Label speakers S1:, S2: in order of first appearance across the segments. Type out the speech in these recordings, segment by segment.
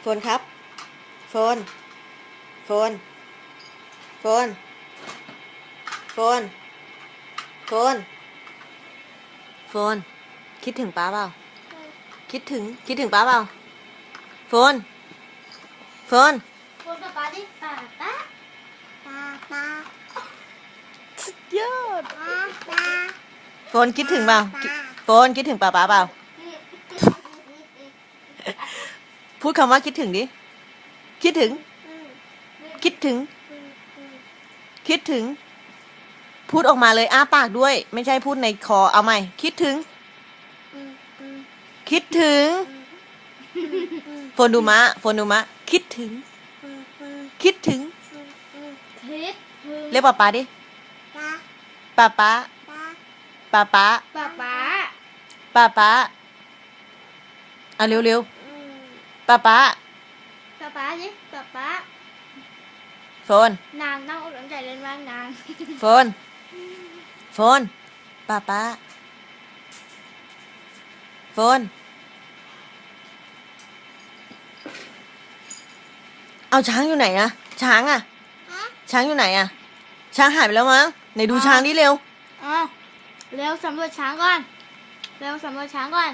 S1: โฟนครับ โฟน โฟน โฟน โฟน โฟน โฟน คิดถึงป้าเปล่า คิดถึง คิดถึงป้าเปล่า โฟน โฟน
S2: คนป๊าป๊าดิป๊าป๊าป๊าป๊า
S1: สุดยอด
S2: ป๊าป๊า
S1: โฟนคิดถึงเปล่าคิดโฟนคิดถึงป้าป้าเปล่า พูดคำว่าคิดถึงดิ คิดถึง คิดถึง คิดถึง พูดออกมาเลยอ้าปากด้วย ไม่ใช่พูดในคอ เอาใหม่ คิดถึง คิดถึง โฟนดูมะ โฟนดูมะ คิดถึง คิดถึง
S2: คิดถึง
S1: เรียกป้าป้าดิ
S2: ป๊า
S1: ป้าป้า
S2: ป๊า
S1: ป้าป้า
S2: ป๊าป๊า
S1: ป้าป้าเอาเร็วเร็วๆ ป้าป้า
S2: ป๊าป๊าดิป๊าป๊า
S1: โฟน
S2: นางต้องอกน้ำใจเล่นว่างนาง
S1: โฟน โฟนป้าป้าโฟน เอาช้างอยู่ไหนอะช้างอะช้างอยู่ไหนอะช้างหายไปแล้วมั้ง ไหนดูช้างดิเร็ว
S2: อ้าวเร็วสำรวจช้างก่อน เร็วสำรวจช้างก่อน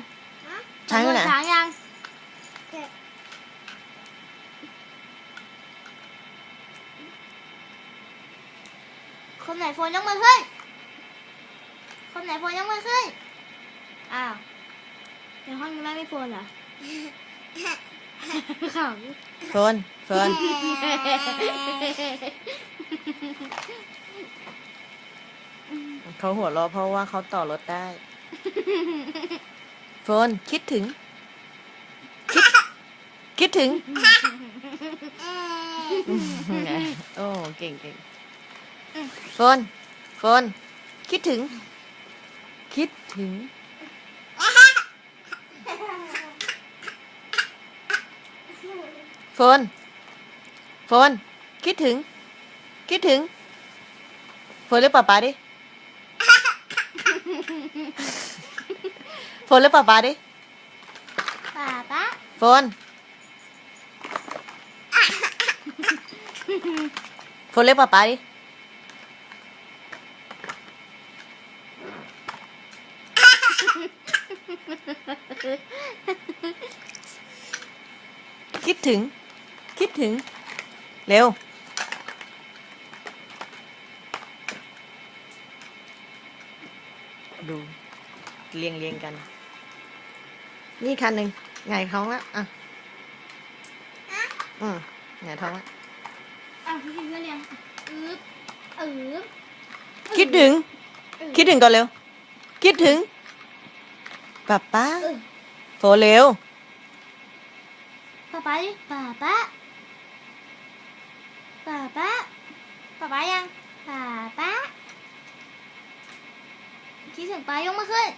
S1: ช้างอยู่ไหน
S2: สำรวจช้างยัง คนไหนโฟนยกมือขึ้น คนไหนโฟนยกมือขึ้น อ้าวในห้องนี้ไม่มีโฟนเหรอขำ
S1: โฟนโฟนเขาหัวเราะเพราะว่าเขาต่อรถได้โฟนคิดถึง คิดคิดถึงไงโอ้ เก่งเก่ง โฟนโฟนคิดถึง คิดถึงโฟนโฟนคิดถึง คิดถึงโฟนเรียกป๊าป๊าดิโฟนเรียกป๊าป๊าดิ
S2: ป้าป้า
S1: โฟนโฟนเรียกป๊าป๊าดิ คิดถึง คิดถึง เร็ว ดูเรียงเรียงกัน นี่คันหนึ่งไงายท้องแล้วอะอืมไงายท้องแล้ว
S2: อ้าวพี่พิมพ์ก็เรียงอึ๊บอึ๊บ
S1: คิดถึง คิดถึงก่อนเร็ว คิดถึง ป้าป้า
S2: อึ๊บ
S1: โฟนเร็ว
S2: ป้าป้าดิป้าป้าป้าป้าป้าป้ายังป้าป้าคิดถึงป้ายกมือขึ้น